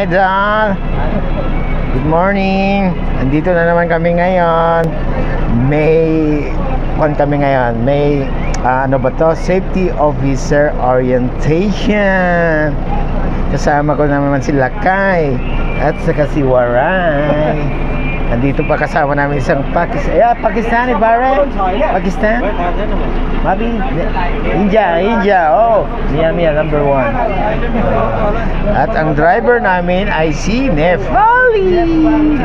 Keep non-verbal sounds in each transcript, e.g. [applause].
idol. Good morning. Andito na naman kami ngayon. May kwan kami ngayon. May ah, ano ba to? Safety Officer Orientation. Kasama ko naman si Lakay at saka si Waray. Andito pa kasama namin isang Pakistan. Yeah, Pakistani, Bare? Pakistan? Mabi? India, India. Oh, Mia Mia number one. At ang driver namin ay si Nepali.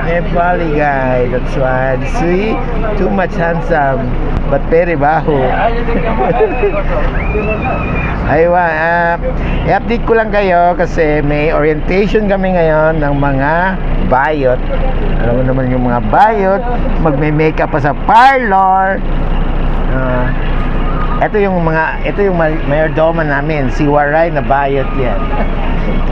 Nepali guy. That's why. See? Too much handsome. But very baho. Aywa, ah, i-update ko lang kayo kasi may orientation kami ngayon ng mga bayot. Alam mo naman yung mga bayot, magme-makeup pa sa parlor. Ah, ito yung mga, ito yung ma- mayordoma namin, si Waray na bayot yan.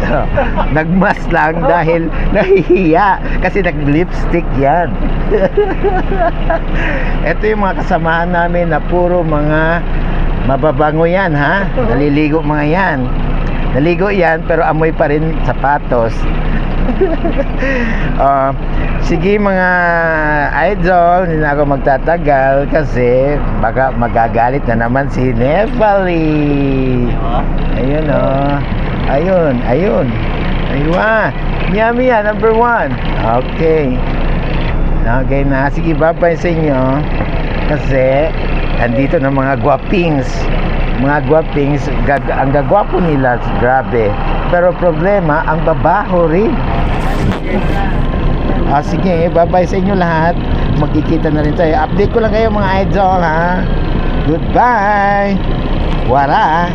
[laughs] Nagmas lang dahil [laughs] nahihiya kasi nag-lipstick yan. [laughs] ito yung mga kasamaan namin na puro mga mababango yan ha. Naliligo mga yan. Naligo yan pero amoy pa rin sapatos. [laughs] Ah, sige mga idol, hindi na ako magtatagal kasi baka magagalit na naman si Nepali. Ayun oh. Ayun, ayun. Aywa. Mia Mia, number one. Okay. Okay na. Sige, bye-bye sa inyo. Kasi, andito na mga guwapings. Mga guwapings, ang gagwapo nila, grabe. Pero problema, ang babaho rin. Ah, sige, bye-bye sa inyo lahat. Magkikita na rin tayo. Update ko lang kayo mga idol, ha? Goodbye! Wara!